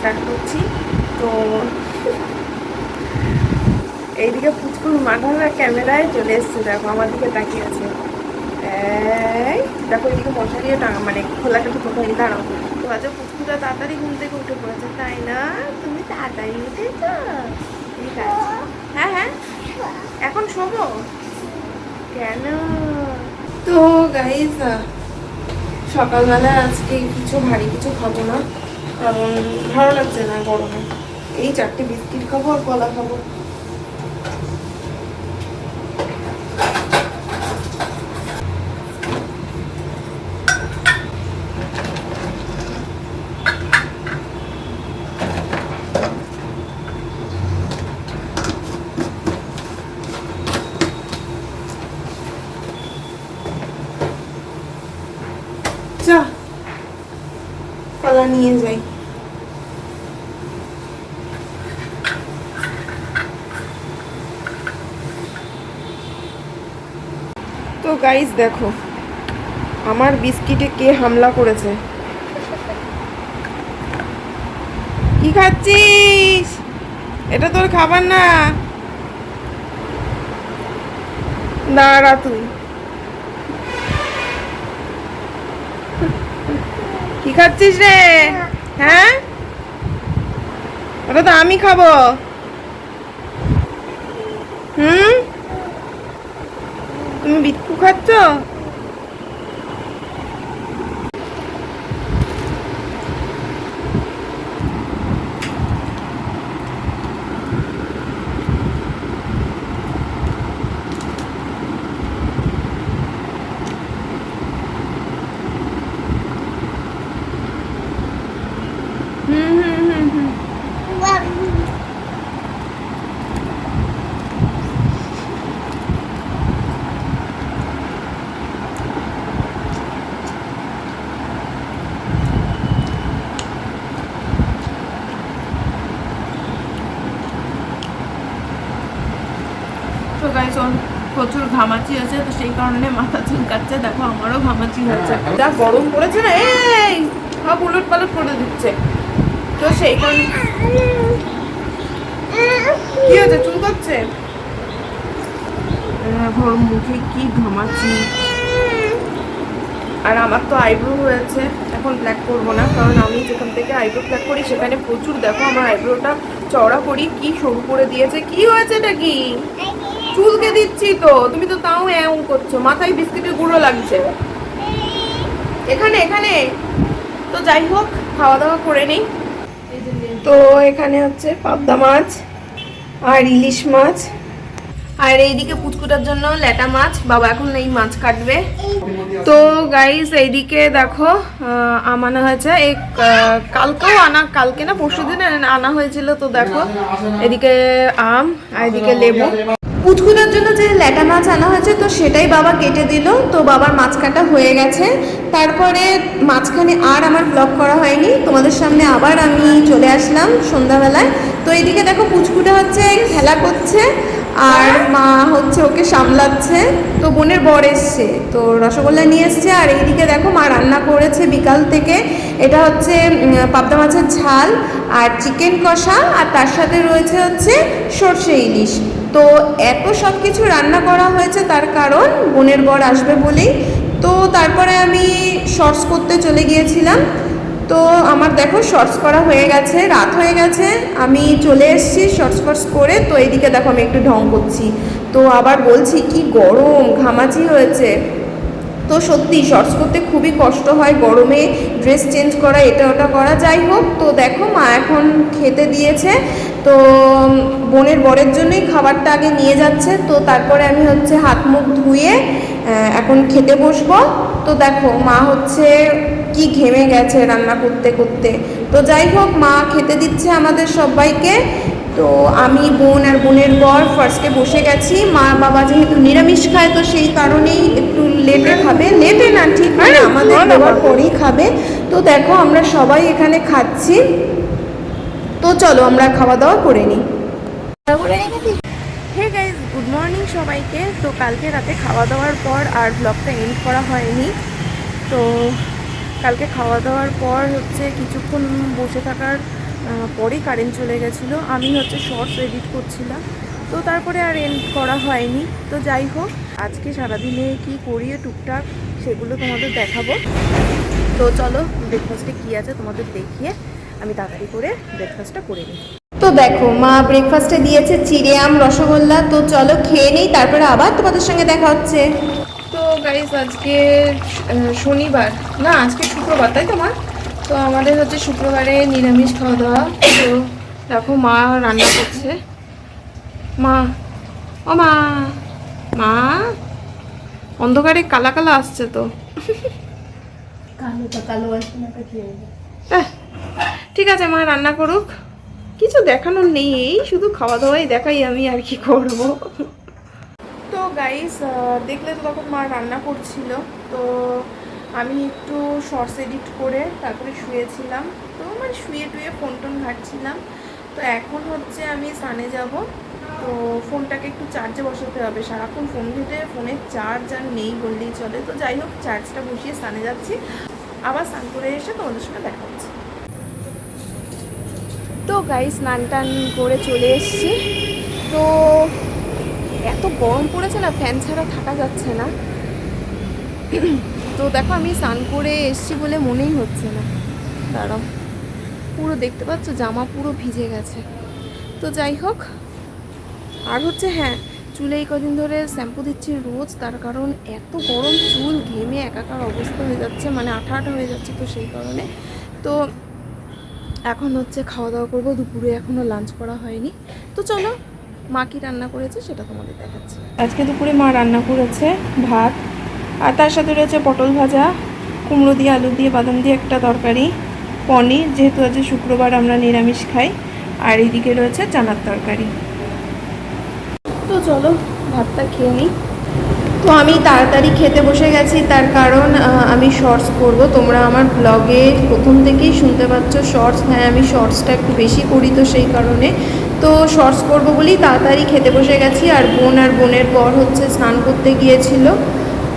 Start করছি। তো এইদিকে পুচকুর মাথাটা ক্যামেরায় চলে এসছে, দেখো, আমার দিকে তাকিয়ে আছে। দেখো এদিকে মশারিও টাঙা মানে খোলাটা তো কোথায় দাঁড়াও। তো আজ পুচকুটা তাড়াতাড়ি ঘুম থেকে উঠে পড়েছে, তাই না? তুমি তাড়াতাড়ি উঠেছ ঠিক আছে। হ্যাঁ হ্যাঁ। এখন শোবো? কেন? তো গাইজ সকালবেলা আজকে কিছু ভারী কিছু খাব না। কারণ ভালো লাগছে না গরমে। এই চারটে বিস্কিট খাব আর কলা খাব যা কলা নিয়ে যাই। তো গাইস দেখো, আমার বিস্কিটে কে হামলা করেছে? কি খাচ্ছিস? এটা তোর খাবার না। দাঁড়া তুই। কি খাচ্ছিস রে? হ্যাঁ? ওটা তো আমি খাব। হুম? তুমি বিট্টু খাচ্ছ হুম হুম হুম হুম তো প্রচুর ঘামাচি আছে, তো সেই কারণে মাথা চুলকাচ্ছে। দেখো, আমারও ঘামাচি হচ্ছে যা গরম পড়েছে না, এই! সব উলট পালট করে দিচ্ছে। তো সেই কারণে কি হয়েছে? চুলকাচ্ছে? ঘর মুখে কি ঘামাচি। আর আমার তো আইব্রো হয়েছে। এখন ব্ল্যাক করব না, কারণ আমি যেখান থেকে আইব্রো ব্ল্যাক করি, সেখানে প্রচুর, দেখো, আমার আইব্রোটা চওড়া করি, কি সরু করে দিয়েছে, কি হয়েছে এটা কি? চুলকে দিচ্ছি তো, তুমি তো তাও এমন করছ, মাথায় বিস্কিটের গুঁড়ো লাগছে। এখানে এখানে। তো যাই হোক, খাওয়া দাওয়া করে নেই। তো এখানে হচ্ছে পাবদা মাছ আর ইলিশ মাছ। আর এইদিকে পুচকুটার জন্য ল্যাটা মাছ, বাবা এখন এই মাছ কাটবে। তো গাইস এইদিকে দেখো আনা হয়েছে, এই কালকেও আনা, কালকে না পরশু দিন আনা হয়েছিল, তো দেখো, এদিকে আম, আর এদিকে লেবু। পুচকুটার জন্য যে ল্যাটা মাছ আনা হয়েছে, তো সেটাই বাবা কেটে দিল। তো বাবার মাছ কাটা হয়ে গেছে। তারপরে মাঝখানে আর আমার ব্লগ করা হয়নি। তোমাদের সামনে আবার আমি চলে আসলাম সন্ধ্যাবেলায়। তো এইদিকে দেখো, পুচকুটা হচ্ছে খেলা করছে, আর মা হচ্ছে ওকে সামলাচ্ছে। তো বোনের বর এসছে, তো রসগোল্লা নিয়ে এসছে। আর এইদিকে দেখো, মা রান্না করেছে বিকাল থেকে। এটা হচ্ছে পাবদা মাছের ঝাল আর চিকেন কষা। আর তার সাথে রয়েছে হচ্ছে সর্ষে ইলিশ। তো এত সব কিছু রান্না করা হয়েছে, তার কারণ বোনের বর আসবে বলেই। তো তারপরে আমি শর্টস করতে চলে গিয়েছিলাম। তো আমার দেখো শর্টস করা হয়ে গেছে, রাত হয়ে গেছে, আমি চলে এসেছি শর্টস ফর্টস করে তো এইদিকে দেখো আমি একটু ঢং করছি। তো আবার বলছি, কি গরম, ঘামাচি হয়েছে। তো সত্যি শর্টস করতে খুবই কষ্ট হয়, গরমে ড্রেস চেঞ্জ করা, এটা ওটা করা, যাই হোক, তো দেখো মা এখন খেতে দিয়েছে, তো বোনের বরের জন্যই খাবারটা আগে নিয়ে যাচ্ছে, তো তারপরে আমি হচ্ছে হাত মুখ ধুয়ে এখন খেতে বসবো, তো দেখো মা হচ্ছে কি ঘেমে গেছে রান্না করতে করতে, তো যাই হোক মা খেতে দিচ্ছে আমাদের সবাইকে তো আমি বোন আর বোনের বর ফার্স্টে বসে গেছি। মা বাবা যেহেতু নিরামিষ খায় তো সেই কারণেই একটু লেটে খাবে। লেটে না ঠিক মানে আমাদের দেওয়ার পরেই খাবে। তো দেখো আমরা সবাই এখানে খাচ্ছি। তো চলো আমরা খাওয়া দাওয়া করে নিই। হে গাইজ গুড মর্নিং সবাইকে। তো কালকে রাতে খাওয়া দাওয়ার পর আর ব্লগটা এন্ড করা হয়নি। তো কালকে খাওয়া দাওয়ার পর হচ্ছে কিছুক্ষণ বসে থাকার পরেই কারেন্ট চলে গেছিল। আমি হচ্ছে শর্টস এডিট করছিলাম। তো তারপরে আর এন্ড করা হয়নি। তো যাই হোক আজকে সারাদিনে কি করিয়ে টুকটাক সেগুলো তোমাদের দেখাবো। তো চলো ব্রেকফাস্টে কী আছে তোমাদের দেখিয়ে আমি তাড়াতাড়ি করে ব্রেকফাস্টটা করে নিই। তো দেখো মা ব্রেকফাস্টে দিয়েছে চিড়ে আম রসগোল্লা। তো চলো খেয়ে নেই তারপরে আবার তোমাদের সঙ্গে দেখা হচ্ছে। তো গাইস আজকে শনিবার। না আজকে শুক্রবার তাই তো মা? তো আমাদের হচ্ছে শুক্রবারে নিরামিষ খাওয়া দাওয়া। তো দেখো মা রান্না করছে। মা ও মা মা অন্ধকারে কালা কালা আসছে তো। কালো কালো আসবে ঠিক আছে মা রান্না করুক। কিছু দেখানোর নেই এই শুধু খাওয়া দাওয়াই দেখাই আমি আর কি করব। তো গাইস দেখলে তো তখন মা রান্না করছিল। তো আমি একটু শর্টস এডিট করে তারপরে শুয়েছিলাম। তো মানে শুয়ে টুয়ে ফোন টোন ঘাটছিলাম। তো এখন হচ্ছে আমি সানে যাব। তো ফোনটাকে একটু চার্জে বসাতে হবে। সারাক্ষণ ফোন ঘেটে ফোনের চার্জ আর নেই বললেই চলে। তো যাই হোক চার্জটা বসিয়ে সানে যাচ্ছি। আবার স্নান করে এসে তোমাদের সঙ্গে দেখা হচ্ছে। তো গাই স্নান টান করে চলে এসেছি। তো এত গরম পড়েছে না ফ্যান ছাড়া থাকা যাচ্ছে না। তো দেখো আমি স্নান করে এসেছি বলে মনেই হচ্ছে না। দাঁড়াও। পুরো দেখতে পাচ্ছ, জামা পুরো ভিজে গেছে। তো যাই হোক, আর হচ্ছে হ্যাঁ চুলে এই কদিন ধরে শ্যাম্পু দিচ্ছি রোজ, তার কারণ এত গরম চুল, ঘেমে একাকার অবস্থা হয়ে যাচ্ছে মানে আঠা আঠা হয়ে যাচ্ছে তো সেই কারণে। তো এখন হচ্ছে খাওয়া দাওয়া করব, দুপুরে এখনও লাঞ্চ করা হয়নি। তো চলো, মা কি রান্না করেছে সেটা তোমাদের দেখাচ্ছি। আজকে দুপুরে মা রান্না করেছে ভাত আর তার সাথে রয়েছে পটল ভাজা, কুমড়ো দিয়ে, আলু দিয়ে, বাদাম দিয়ে একটা তরকারি, পনির, যেহেতু আজকে শুক্রবার আমরা নিরামিষ খাই, আর এদিকে রয়েছে চানার তরকারি। তো চলো, ভাতটা খেয়ে নিই। তো আমি তাড়াতাড়ি খেতে বসে গেছি, তার কারণ আমি শর্টস করব তোমরা আমার ব্লগে প্রথম থেকেই শুনতে পাচ্ছ শর্টস হ্যাঁ আমি শর্টসটা একটু বেশি করি তো সেই কারণে। তো শর্টস করব বলেই তাড়াতাড়ি খেতে বসে গেছি, আর বোন আর বোনের পর হচ্ছে স্নান করতে গিয়েছিল।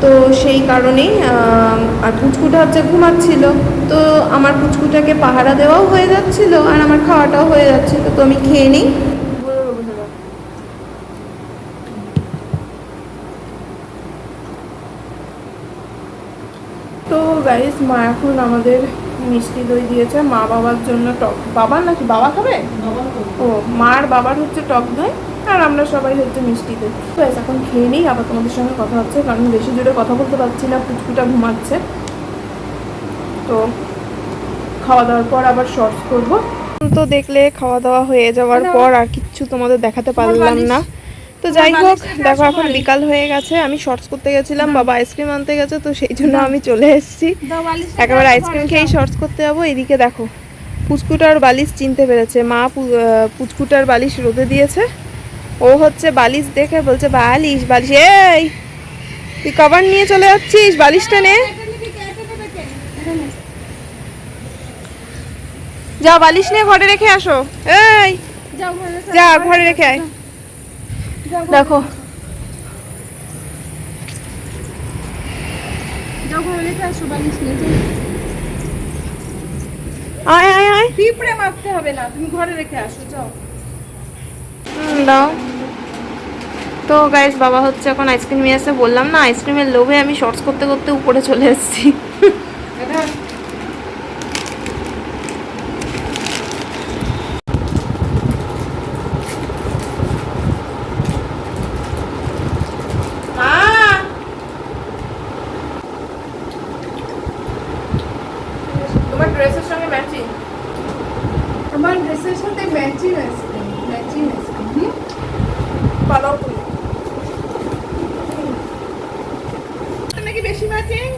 তো সেই কারণেই আর পুচকুটা হচ্ছে ঘুমাচ্ছিল তো আমার পুচকুটাকে পাহারা দেওয়াও হয়ে যাচ্ছিল আর আমার খাওয়াটাও হয়ে যাচ্ছিল তো আমি খেয়ে নিই। তো গাইস মা এখন আমাদের মিষ্টি দই দিয়েছে মা বাবার জন্য টক বাবা নাকি বাবা খাবে। ও মার বাবার হচ্ছে টক দই? আর আমরা সবাই হচ্ছে মিষ্টি দই তো এখন খেয়ে নিই আবার তোমাদের সঙ্গে কথা হচ্ছে কারণ বেশি জোরে কথা বলতে পারছি না পুচকুটা ঘুমাচ্ছে। তো খাওয়া দাওয়ার পর আবার শর্টস করব তো দেখলে খাওয়া দাওয়া হয়ে যাওয়ার পর আর কিচ্ছু তোমাদের দেখাতে পারলাম না। তো যাই হোক দেখো এখন বিকাল হয়ে গেছে আমি শর্টস করতে গেছিলাম বাবা আইসক্রিম আনতে গেছে তো সেই জন্য আমি চলে এসেছি। একেবারে আইসক্রিম খেয়েই শর্টস করতে যাব এদিকে দেখো পুচকুটার বালিশ চিনতে পেরেছে। মা পুচকুটার বালিশ রোদে দিয়েছে। ও হচ্ছে বালিশ দেখে বলছে বালিশ বালিশ এই তুই কভার নিয়ে চলে যাচ্ছিস? বালিশটা নে। যা বালিশ নিয়ে ঘরে রেখে আসো। এই যা ঘরে রেখে আয়। দেখো। আয় আয় আয়। পিঁপড়ে মারতে হবে না তুমি ঘরে রেখে আসো যাও। দাও। তো গাইস বাবা হচ্ছে এখন আইসক্রিম নিয়ে এসে বললাম না আইসক্রিমের লোভে আমি শর্টস করতে করতে উপরে চলে এসেছি। এটা তোমার ড্রেসের সঙ্গে ম্যাচিং আমার ড্রেসের সাথে ম্যাচিং আইসক্রিম ম্যাচিং আইসক্রিম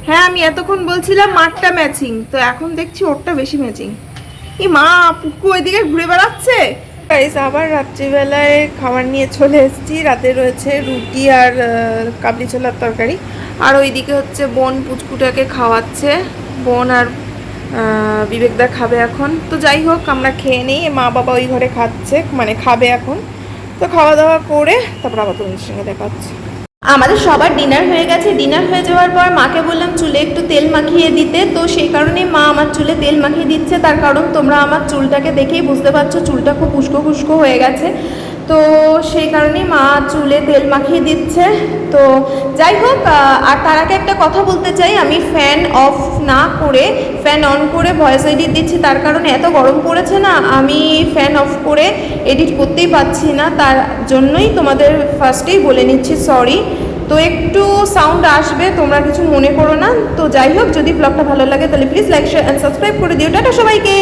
হ্যাঁ আমি এতক্ষণ বলছিলাম মাঠটা ম্যাচিং তো এখন দেখছি ওরটা বেশি ম্যাচিং এই মা পুকু ওইদিকে ঘুরে বেড়াচ্ছে? গাইস আবার রাত্রিবেলায় খাবার নিয়ে চলে এসেছি। রাতে রয়েছে রুটি আর কাবলি ছোলার তরকারি। আর ওইদিকে হচ্ছে বোন পুচকুটাকে খাওয়াচ্ছে। বোন আর বিবেকদা খাবে এখন। তো যাই হোক আমরা খেয়ে নিই। মা বাবা ওই ঘরে খাচ্ছে মানে খাবে এখন। তো খাওয়া দাওয়া করে তারপর আবার তোমাদের সঙ্গে দেখা হচ্ছে। আমাদের সবার ডিনার হয়ে গেছে। ডিনার হয়ে যাওয়ার পর মাকে বললাম, চুলে একটু তেল মাখিয়ে দিতে। তো সেই কারণে মা আমার চুলে তেল মাখিয়ে দিচ্ছে। তার কারণ তোমরা আমার চুলটাকে দেখেই বুঝতে পারছ, চুলটা খুব উস্কো খুস্কো হয়ে গেছে। তো সেই কারণেই মা চুলে তেল মাখিয়ে দিচ্ছে। তো যাই হোক আর তার আগে একটা কথা বলতে চাই। আমি ফ্যান অফ না করে ফ্যান অন করে ভয়েস এডিট দিচ্ছি, তার কারণে এত গরম পড়েছে না, আমি ফ্যান অফ করে এডিট করতেই পারছি না। তার জন্যই তোমাদের ফার্স্টেই বলে নিচ্ছি সরি তো একটু সাউন্ড আসবে, তোমরা কিছু মনে করো না। তো যাই হোক, যদি ব্লগটা ভালো লাগে, তাহলে please like share and subscribe করে দিও। টাটা সবাইকে!